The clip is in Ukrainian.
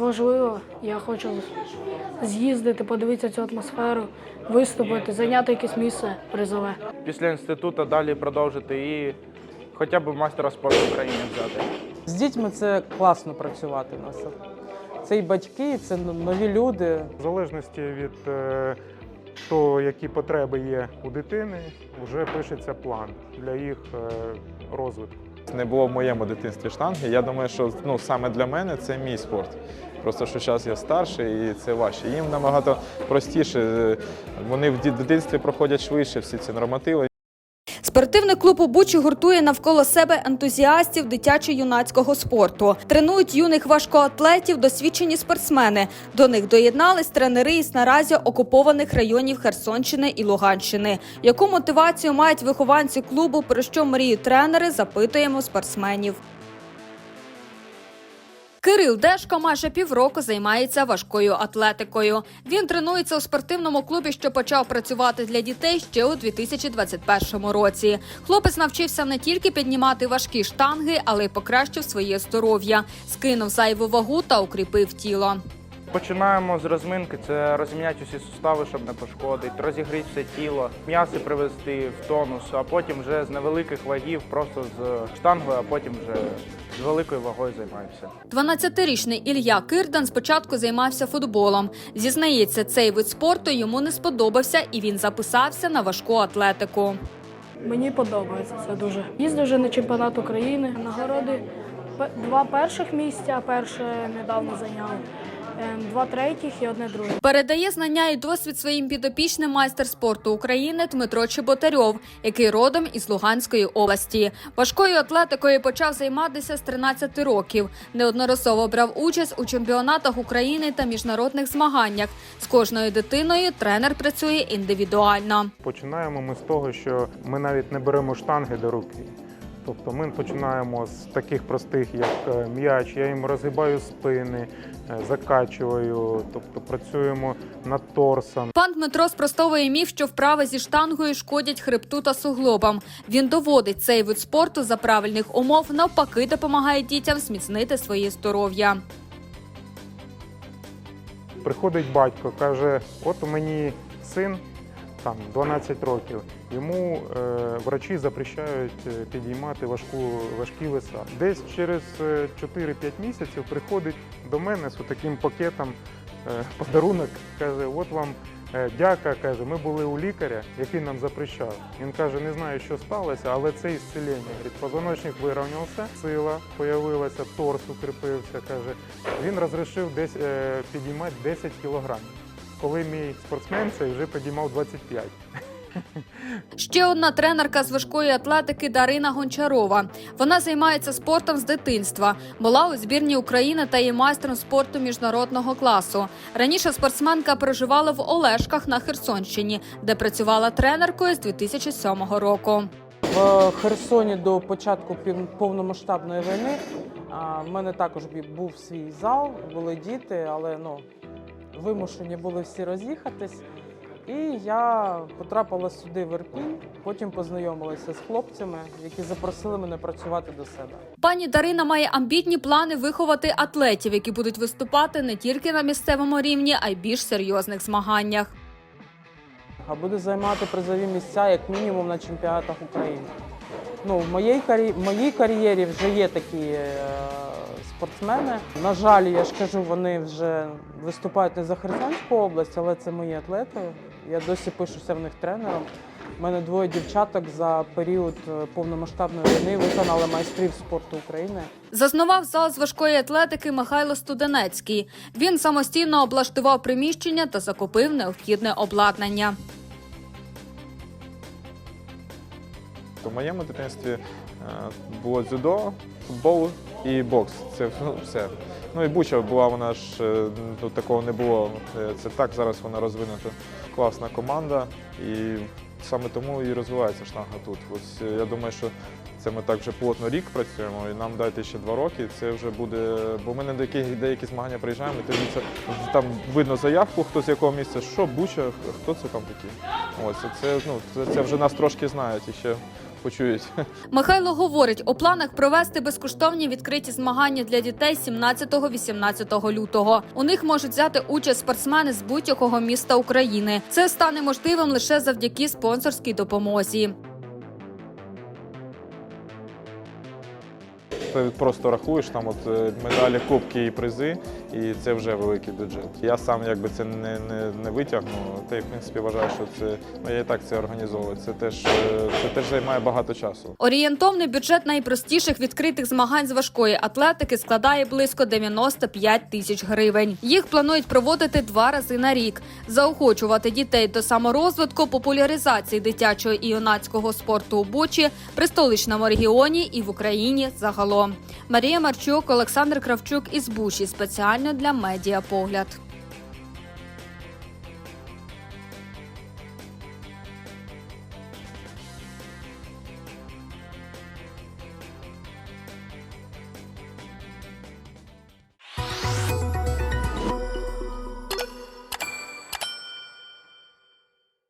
важливо. Я хочу з'їздити, подивитися цю атмосферу, виступити, зайняти якесь місце призове. Після інституту далі продовжити і хоча б майстера спорту України взяти. З дітьми це класно працювати у нас. Це і батьки, це нові люди. В залежності від е, того, які потреби є у дитини, вже пишеться план для їх е, розвитку. Не було в моєму дитинстві штанги. Я думаю, що ну, саме для мене це мій спорт. Просто що зараз я старший і це важче. Їм набагато простіше. Вони в дитинстві проходять швидше всі ці нормативи. Спортивний клуб у Бучі гуртує навколо себе ентузіастів дитячо-юнацького спорту. Тренують юних важкоатлетів, досвідчені спортсмени. До них доєднались тренери із наразі окупованих районів Херсонщини і Луганщини. Яку мотивацію мають вихованці клубу, про що мріють тренери, запитуємо спортсменів. Кирил Дешко майже півроку займається важкою атлетикою. Він тренується у спортивному клубі, що почав працювати для дітей ще у 2021 році. Хлопець навчився не тільки піднімати важкі штанги, але й покращив своє здоров'я, скинув зайву вагу та укріпив тіло. Починаємо з розминки, це розміняти усі сустави, щоб не пошкодити, розігріти все тіло, м'яси привести в тонус, а потім вже з невеликих вагів, просто з штангою, а потім вже з великою вагою займаємося. 12-річний Ілья Кирдан спочатку займався футболом. Зізнається, цей вид спорту йому не сподобався, і він записався на важку атлетику. Мені подобається це дуже. Їздив вже на чемпіонат України. Нагороди два перших місця, перше недавно зайняв, два третіх і одне друге. Передає знання і досвід своїм підопічним майстер спорту України Дмитро Чеботарьов, який родом із Луганської області. Важкою атлетикою почав займатися з 13 років. Неодноразово брав участь у чемпіонатах України та міжнародних змаганнях. З кожною дитиною тренер працює індивідуально. Починаємо ми з того, що ми навіть не беремо штанги до руки. Тобто ми починаємо з таких простих, як е, м'яч, я їм розгибаю спини, е, закачую, тобто працюємо над торсом. Пан Дмитро спростовує міф, що вправи зі штангою шкодять хребту та суглобам. Він доводить цей вид спорту за правильних умов, навпаки, допомагає дітям зміцнити своє здоров'я. Приходить батько, каже: от у мені син там 12 років. Йому е, врачі запрещають е, підіймати важку, важкі веса. Десь через е, 4-5 місяців приходить до мене з таким пакетом е, подарунок. каже: От вам е, дяка. каже, ми були у лікаря, який нам запрещав. Він каже, не знаю, що сталося, але це. Говорить, позвоночник вирівнявся, сила появилася, торс укріпився. каже, він розрішив десь е, підіймати 10 кілограмів. Коли мій спортсмен цей вже підіймав 25. Ще одна тренерка з важкої атлетики Дарина Гончарова. Вона займається спортом з дитинства. Була у збірні України та є майстром спорту міжнародного класу. Раніше спортсменка проживала в Олешках на Херсонщині, де працювала тренеркою з 2007 року. В Херсоні до початку повномасштабної війни в мене також був свій зал, були діти, але ну, вимушені були всі роз'їхатись. І я потрапила сюди в Ірпінь, потім познайомилася з хлопцями, які запросили мене працювати до себе. Пані Дарина має амбітні плани виховати атлетів, які будуть виступати не тільки на місцевому рівні, а й більш серйозних змаганнях. А буду займати призові місця як мінімум на чемпіонатах України. Ну, в моїй, в моїй кар'єрі вже є такі е, спортсмени. На жаль, я ж кажу, вони вже виступають не за Херсонську область, але це мої атлети. Я досі пишуся в них тренером. У мене двоє дівчаток за період е, повномасштабної війни виконали майстрів спорту України. Заснував зал з важкої атлетики Михайло Студенецький. Він самостійно облаштував приміщення та закупив необхідне обладнання. У моєму дитинстві е, було дзюдо, футбол і бокс. Це ну, все. Ну і Буча була, вона ж е, тут такого не було. Це так зараз вона розвинута. Класна команда, і саме тому і розвивається штанга тут. Ось е, я думаю, що це ми так вже плотно рік працюємо, і нам дайте ще два роки. Це вже буде. Бо ми на деякі, деякі змагання приїжджаємо, і тоді це там видно заявку, хто з якого місця, що Буча, хто це там такі. Ось це, ну, це, це вже нас трошки знають. І ще почують. Михайло говорить, у планах провести безкоштовні відкриті змагання для дітей 17-18 лютого. У них можуть взяти участь спортсмени з будь-якого міста України. Це стане можливим лише завдяки спонсорській допомозі. Ти просто рахуєш там от е, медалі, кубки і призи, і це вже великий бюджет. Я сам якби це не, не, не витягну. Та й в принципі вважаю, що це ну, я і так це організовую. Це теж е, це теж займає багато часу. Орієнтовний бюджет найпростіших відкритих змагань з важкої атлетики складає близько 95 тисяч гривень. Їх планують проводити два рази на рік, заохочувати дітей до саморозвитку, популяризації дитячого і юнацького спорту у Бучі, при столичному регіоні і в Україні загалом. Марія Марчук, Олександр Кравчук із Буші спеціально для медіа погляд.